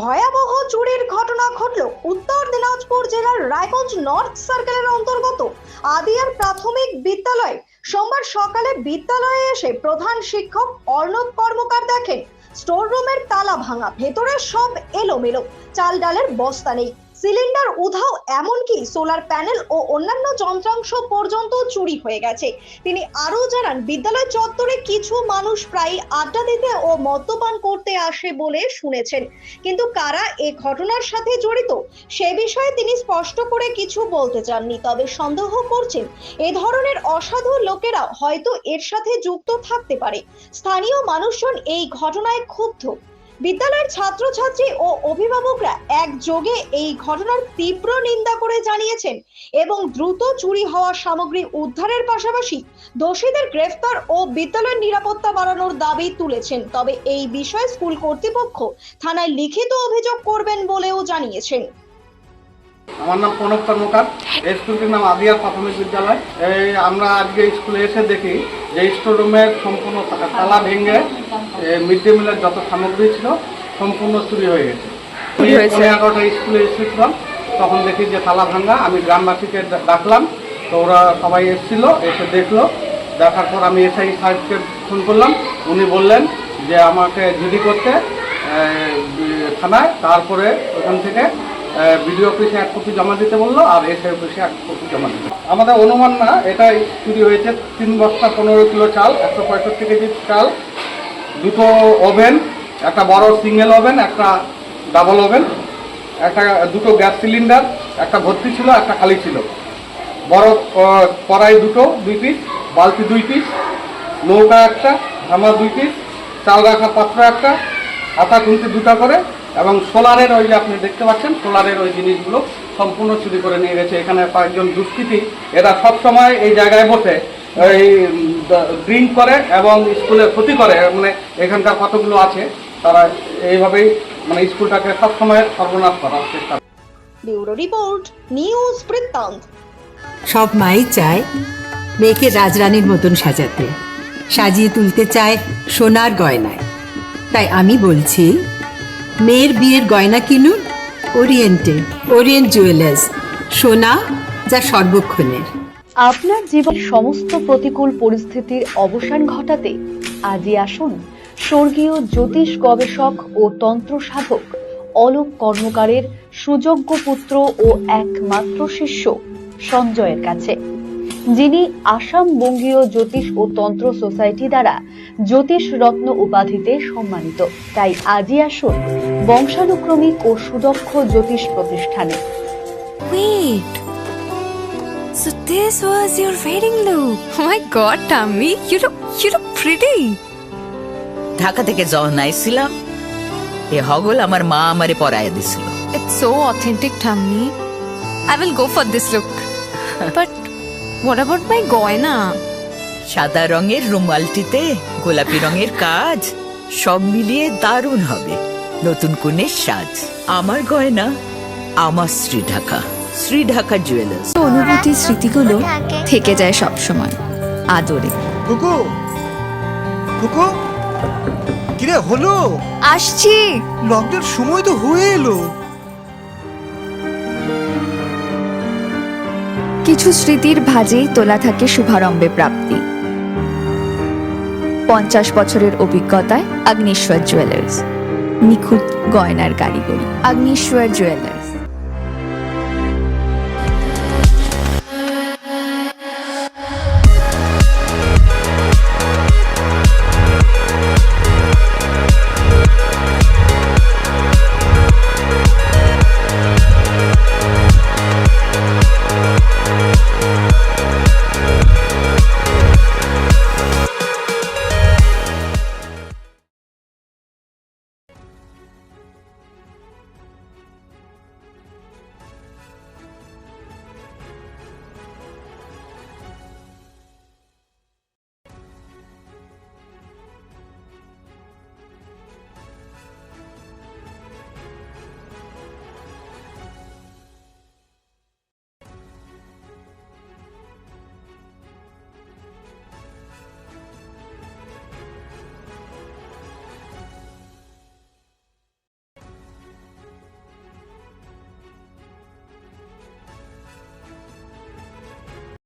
ভয়াবহ চুরির ঘটনা ঘটল উত্তর দিনাজপুর জেলার রায়গঞ্জ নর্থ সার্কেলের অন্তর্গত আদিয়ার প্রাথমিক বিদ্যালয়ে। সোমবার সকালে বিদ্যালয়ে এসে প্রধান শিক্ষক অর্ণব কর্মকার দেখেন স্টোর রুমের তালা ভাঙা, ভেতরে সব এলোমেলো চাল ডালের বস্তা নেই। সিলিন্ডার উধাও এমনকি সোলার প্যানেল ও অন্যান্য যন্ত্রাংশ পর্যন্ত চুরি হয়ে গেছে। তিনি আরও জানান, বিদ্যালয় চত্বরে কিছু মানুষ প্রায় আড্ডা দিতে ও মদ্যপান করতে আসে বলে শুনেছেন। কিন্তু কারা এ ঘটনার সাথে জড়িত, সে বিষয়ে তিনি স্পষ্ট করে কিছু বলতে চাননি। তবে সন্দেহ করছেন, এ ধরনের অসাধু লোকেরা হয়তো এর সাথে যুক্ত থাকতে পারে। স্থানীয় মানুষজন এই ঘটনায় ক্ষুব্ধ। বিদ্যালয়ের ছাত্রছাত্রী ও অভিভাবকরা একযোগে এই ঘটনার তীব্র নিন্দা করে জানিয়েছেন এবং দ্রুত চুরি হওয়া সামগ্রী উদ্ধারের পাশাপাশি দোষীদের গ্রেফতার ও বিদ্যালয়ের নিরাপত্তা বাড়ানোর দাবি তুলেছেন। তবে এই বিষয়ে স্কুল কর্তৃপক্ষ থানায় লিখিত অভিযোগ করবেন বলেও জানিয়েছেন। আমার নাম প্রণব কর্মকার। স্কুলটির নাম আদিয়া প্রাথমিক বিদ্যালয়। আমরা আজকে স্কুলে এসে দেখি যে স্টোর রুমের সম্পূর্ণ তালা ভেঙে মিড ডে মিলের যত সামগ্রী ছিল সম্পূর্ণ চুরি হয়ে গেছে। পনেরো এগারোটা স্কুলে এসেছিলাম তখন দেখি যে তালা ভাঙা আমি গ্রামবাসীকে ডাকলাম তো ওরা সবাই এসেছিল এসে দেখল। দেখার পর আমি এসআই সাহেবকে ফোন করলাম উনি বললেন যে আমাকে জিডি করতে থানায় তারপরে ওখান থেকে বিডিও অফিসে এক কপি জমা দিতে বলল, আর এসআই অফিসে এক কপি জমা দিতে। আমাদের অনুমান না, এটাই চুরি হয়েছে। তিন বস্তা পনেরো কিলো চাল, একশো পঁয়ষট্টি কেজি চাল, দুটো ওভেন, একটা বড় সিঙ্গেল ওভেন একটা ডাবল ওভেন একটা দুটো গ্যাস সিলিন্ডার, একটা ভর্তি ছিল, একটা খালি ছিল। বড় কড়াই দুটো, দুই পিস বালতি দুই পিস নৌকা একটা, ধামা দুই পিস চাল রাখা পাত্র একটা আটা খুন্তি দুটা করে এবং সোলারের ওই যে আপনি দেখতে পাচ্ছেন সোলারের ওই জিনিসগুলো সম্পূর্ণ চুরি করে নিয়ে গেছে। এখানে কয়েকজন দুষ্কৃতী এরা সব সময় এই জায়গায় বসে এই ড্রিঙ্ক করে এবং স্কুলের ক্ষতি করে। মানে এখানকার কতগুলো আছে তারা এইভাবেই মানে স্কুলটাকে সবসময় সর্বনাশ করার চেষ্টা ব্যুরো রিপোর্ট নিউজ বৃত্তান্ত। সব মাই চায় মেয়েকে রাজরানীর মতন সাজাতে। সাজিয়ে তুলতে চায় সোনার গয়নায়। তাই আমি বলছি মেয়ের বিয়ের গয়না কিনুন ওরিয়েন্টে ওরিয়েন্ট জুয়েলার্স, সোনা যা সর্বক্ষণের। আপনার জীবন সমস্ত প্রতিকূল পরিস্থিতির অবসান ঘটাতে আজই আসুন স্বর্গীয় জ্যোতিষ গবেষক ও তন্ত্র সাধক অলোক কর্মকারের সুযোগ্য পুত্র ও একমাত্র শিষ্য সঞ্জয়ের কাছে। যিনি আসাম বঙ্গীয় জ্যোতিষ ও তন্ত্র সোসাইটি দ্বারা জ্যোতিষ রত্ন উপাধিতে সম্মানিত। তাই আজই আসুন বংশানুক্রমিক ও সুদক্ষ জ্যোতিষ প্রতিষ্ঠানে। So this was your wedding look. Oh my god, Tammy, Dhaka থেকে যখন আইছিলাম এ হগল আমার মা আমারে পরায় দিছিল। It's so authentic Tammy I will go for this look but what about my গয়না সাদা রঙের রুমালটিতে গোলাপি রঙের কাজ সব মিলিয়ে দারুণ হবে। নতুন কনের সাজ আমার গয়না আমার শ্রী ঢাকা শ্রী ঢাকা জুয়েলার্স অনুভূতি স্মৃতিগুলো থেকে যায় সব সময় আদরে। কুকু! কুকু! কিরে হলো? আসছি। লকডাউন সময় তো হয়ে এলো। কিছু স্মৃতির ভাজেই তোলা থাকে শুভারম্ভে প্রাপ্তি। পঞ্চাশ বছরের অভিজ্ঞতায় আগ্নেশ্বর জুয়েলার্স নিখুঁত গয়নার কারিগরি। আগ্নেশ্বর জুয়েলার্স